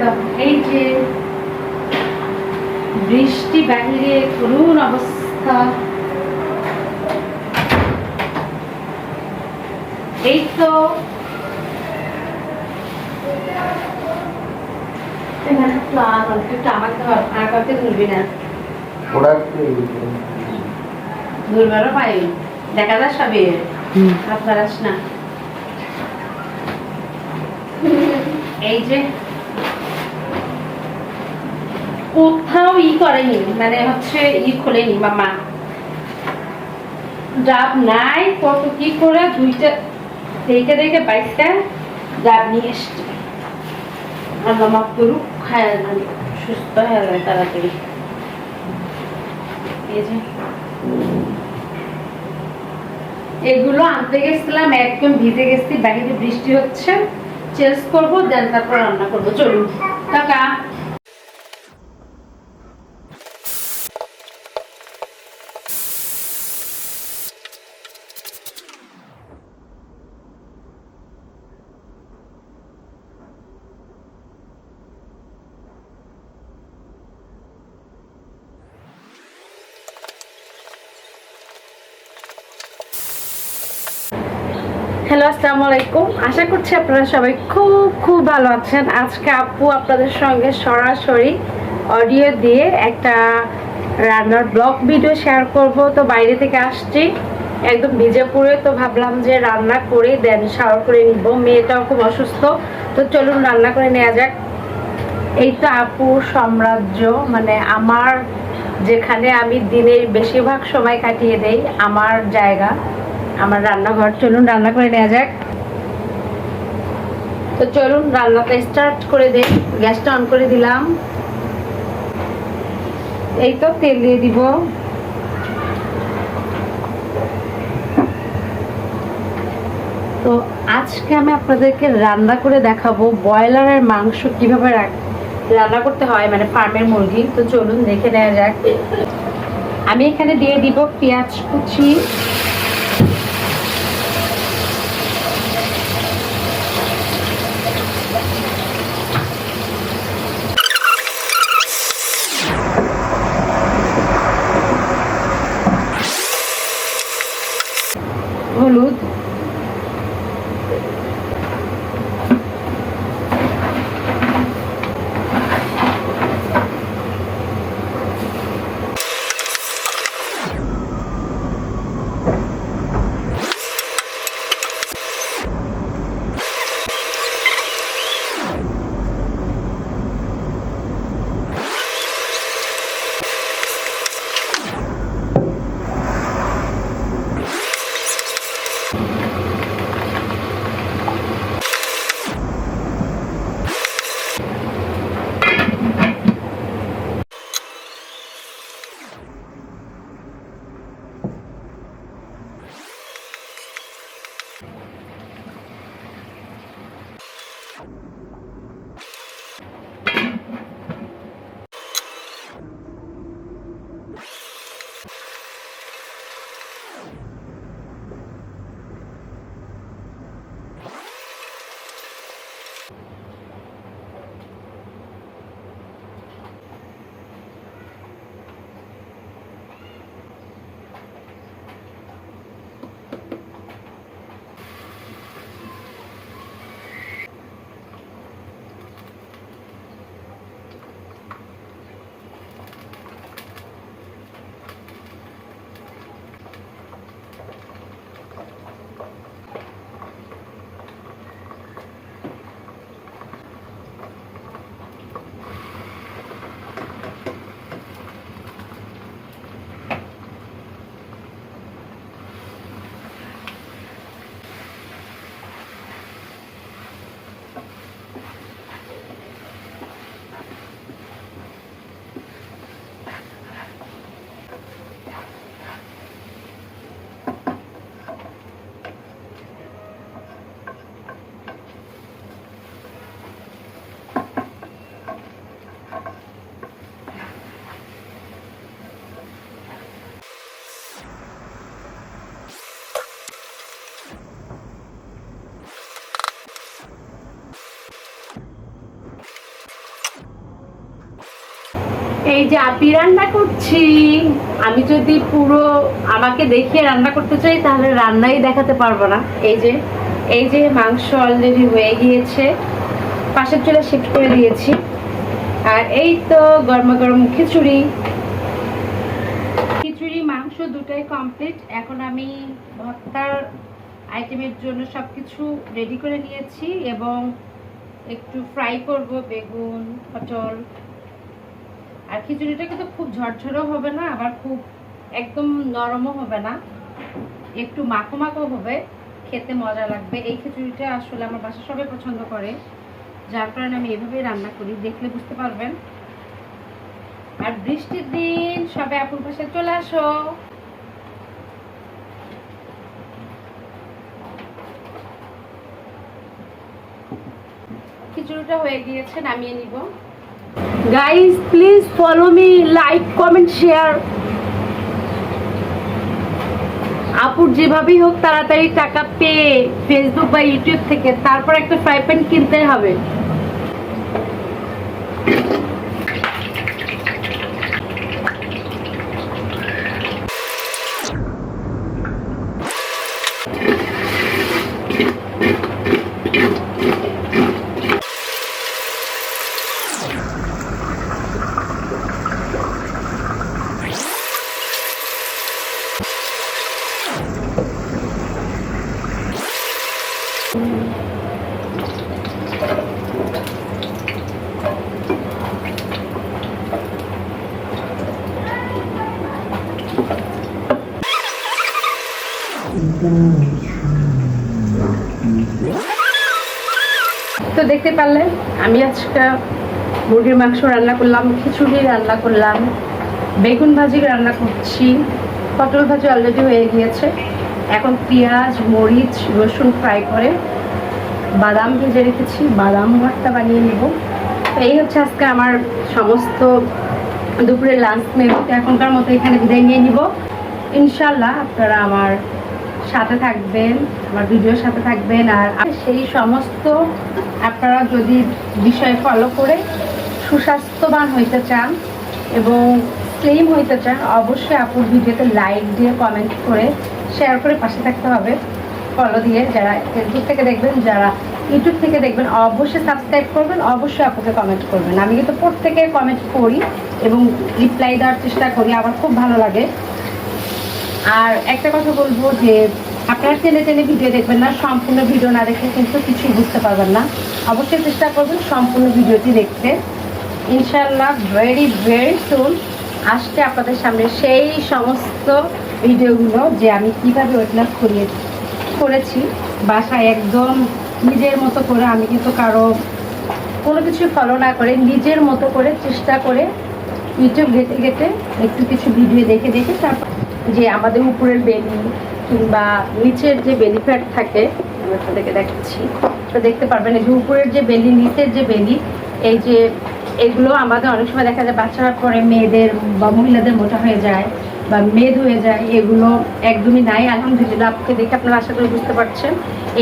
দাও এই যে বৃষ্টি বাহিরে করুণ অবস্থা। এই তো দেখা যায় সবে। হাত না। এই যে কোথাও ই করেনি মানে হচ্ছে ই খোলেনি, মামা। ডাব নাই, কত কি করে, দুইটা দেখে দেখে ডাব নিয়ে এসছে। আর মামা খায় মানে সুস্থ হয়ে যায় তাড়াতাড়ি। এগুলো আনতে গেছিলাম, একদম ভিজে গেছি, বাইরে বৃষ্টি হচ্ছে। চেঞ্জ করব, দেন তারপর রান্না করব। চলুন। টাকা আসসালামু আলাইকুম। আশা করছি আপনারা সবাই খুব খুব ভালো আছেন। আজকে আপু আপনাদের সঙ্গে সরাসরি অডিও দিয়ে একটা রান্নার ব্লগ ভিডিও শেয়ার করব। তো বাইরে থেকে আসছি। একদম ভিজে পড়ে তো ভাবলাম যে রান্না করে দেন শাওয়ার করে নিব। মেয়েটাও খুব অসুস্থ। তো চলুন রান্না করে নেওয়া যাক। এই তো আপু সাম্রাজ্য মানে আমার যেখানে আমি দিনের বেশিরভাগ সময় কাটিয়ে দেই, আমার জায়গা। আমার রান্নাঘর, চলুন রান্না করে নেওয়া যাক। তো চলুন রান্নাটা স্টার্ট করে দেই। গ্যাসটা অন করে দিলাম। এই তো তেল দিয়ে দিব। তো আজকে আমি আপনাদেরকে রান্না করে দেখাবো ব্রয়লারের মাংস কীভাবে রান্না করতে হয় মানে ফার্মের মুরগি। তো চলুন দেখে নেওয়া যাক। আমি এখানে দিয়ে দিব পেঁয়াজ কুচি। এই যে আপি রান্না করছি, আমি যদি পুরো আমাকে দেখিয়ে রান্না করতে চাই, তাহলে রান্নাই দেখাতে পারব না। এই যে এই যে মাংস অলরেডি হয়ে গিয়েছে, পাশের চুলা শিফট করে দিয়েছি। আর এই তো গরমা গরম খিচুড়ি। খিচুড়ি, মাংস দুটাই কমপ্লিট এখন আমি ভর্তার আইটেমের জন্য সব কিছু রেডি করে নিয়েছি এবং একটু ফ্রাই করব, বেগুন, পটল। আর খিচুড়িটা কিন্তু খুব ঝরঝরও হবে না, আবার খুব একদম নরমও হবে না। একটু মাখো মাখো হবে, খেতে মজা লাগবে। এই খিচুড়িটা আসলে আমার বাসা সবাই পছন্দ করে, যার কারণে আমি এভাবেই রান্না করি, দেখলে বুঝতে পারবেন। আর বৃষ্টির দিন সবে আপুর পাশে চলে আসো। খিচুড়িটা হয়ে গিয়েছে, নামিয়ে নিব। Guys please follow me like comment share আপুর যেভাবেই হোক তাড়াতাড়ি টাকা পেয়ে ফেসবুক বা ইউটিউব থেকে তারপর একটা ফ্রাই প্যান কিনতে হবে তো দেখতে পারলেন, আমি আজকে মুরগির মাংস রান্না করলাম, খিচুড়ি রান্না করলাম, বেগুন ভাজি রান্না করছি, পটল ভাজি অলরেডি হয়ে গিয়েছে। এখন পেঁয়াজ, মরিচ, রসুন ফ্রাই করে বাদাম ভেজে রেখেছি, বাদাম ভর্তা বানিয়ে নেব। এই হচ্ছে আজকে আমার সমস্ত দুপুরের লাঞ্চ মেনু এখনকার মতো এখানে বিদায় নিয়ে নিব। ইনশাল্লাহ আপনারা আমার সাথে থাকবেন, আমার ভিডিওর সাথে থাকবেন, আর সেই সমস্ত আপনারা যদি বিষয় ফলো করে সুস্বাস্থ্যবান হইতে চান এবং স্লিম হইতে চান, অবশ্যই আপুর ভিডিওতে লাইক দিয়ে কমেন্ট করে শেয়ার করে পাশে থাকতে হবে। ফলো দিয়ে যারা ফেসবুক থেকে দেখবেন, যারা ইউটিউব থেকে দেখবেন, অবশ্যই সাবস্ক্রাইব করবেন, অবশ্যই আপুকে কমেন্ট করবেন। আমি কিন্তু প্রত্যেকের কমেন্ট করি এবং রিপ্লাই দেওয়ার চেষ্টা করি, আমার খুব ভালো লাগে। আর একটা কথা বলব যে আপনারা টেনে টেনে ভিডিও দেখবেন না, সম্পূর্ণ ভিডিও না দেখে কিন্তু কিছু বুঝতে পারবেন না। অবশ্যই চেষ্টা করবেন সম্পূর্ণ ভিডিওটি দেখতে। ইনশাল্লাহ ভেরি ভেরি সুন আসতে আপনাদের সামনে সেই সমস্ত ভিডিওগুলো যে আমি কীভাবে লস করিয়ে, করেছি। বাসায় একদম নিজের মতো করে আমি কিন্তু কারও কোনো কিছু ফলো না করে, নিজের মতো করে চেষ্টা করে ইউটিউব ঘেটে ঘেটে একটু কিছু ভিডিও দেখে দেখে তারপর যে আমাদের উপরের বেলি কিংবা নিচের যে বেলি ফ্যাট থাকে আমি আপনাদেরকে দেখাচ্ছি। তো দেখতে পারবেন এই যে উপরের যে বেলি নিচের যে বেলি এই যে এগুলো আমাদের অনেক সময় দেখা যায় বাচ্চার পরে মেয়েদের বা মহিলাদের মোটা হয়ে যায় বা মেদ হয়ে যায়, এগুলো একদমই নাই। আলহামদুলিল্লাহ, আপনাকে দেখে আপনারা আশা করে বুঝতে পারছেন।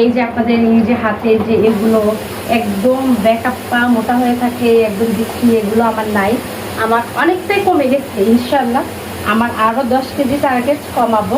এই যে আপনাদের এই যে হাতে যে এগুলো একদম ব্যাকআপ পা মোটা হয়ে থাকে, একদম দিচ্ছি এগুলো আমার নাই। আমার অনেকটাই কমে গেছে ইনশাল্লাহ আমার আরও দশ কেজি টার্গেট কমাবো।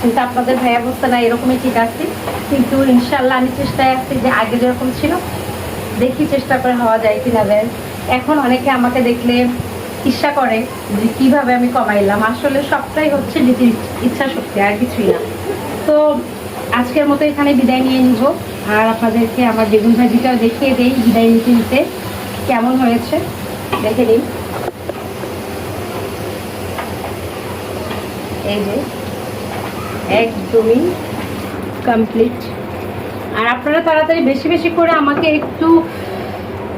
কিন্তু আপনাদের ভাই অবস্থা না, এরকমই ঠিক আছে। কিন্তু ইনশাল্লাহ আমি চেষ্টায় আছি যে আগে যেরকম ছিল, দেখি চেষ্টা করে হওয়া যায় কিনা দেন এখন অনেকে আমাকে দেখলে ইচ্ছা করে যে কীভাবে আমি কমাইলাম। আসলে সবটাই হচ্ছে নিজের ইচ্ছা শক্তি, আর কিছুই না। তো আজকের মতো এখানে বিদায় নিয়ে নিব। আর আপনাদেরকে আমার বেগুন ভাজিটাও দেখিয়ে দেই বিদায় নিতে নিতে। কেমন হয়েছে? দেখে নিন। এই যে, একদমই কমপ্লিট আর আপনারা তাড়াতাড়ি বেশি বেশি করে আমাকে একটু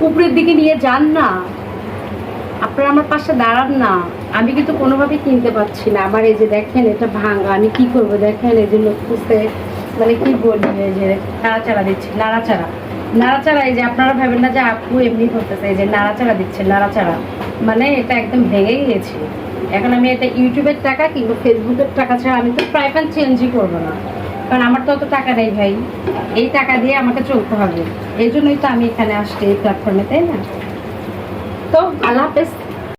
উপরের দিকে নিয়ে যান না। আপনারা আমার পাশে দাঁড়ান না। আমি কিন্তু কোনোভাবেই কিনতে পারছি না। আমার এই যে দেখেন, এটা ভাঙা। আমি কি করব দেখেন? এই যে লক্ষ্যতে মানে কি বলি এই যে? নাড়াচাড়া দিচ্ছি, নাড়াচাড়া। নাড়াচাড়া, এই যে আপনারা ভাবেন না যে আপু এমনি করতেছে। এই যে নাড়াচাড়া দিচ্ছে, নাড়াচাড়া। মানে এটা একদম ভেঙে গিয়েছে এখন আমি এটা ইউটিউবের টাকা কিংবা ফেসবুকের টাকা ছাড়া আমি তো প্রায় প্যান চেঞ্জই করব না। কারণ আমার তো অত টাকা নেই ভাই। এই টাকা দিয়ে আমাকে চলতে হবে। এই জন্যই তো আমি এখানে আসছি এই প্ল্যাটফর্মে তাই না? তো আল্লাহ হাফেজ।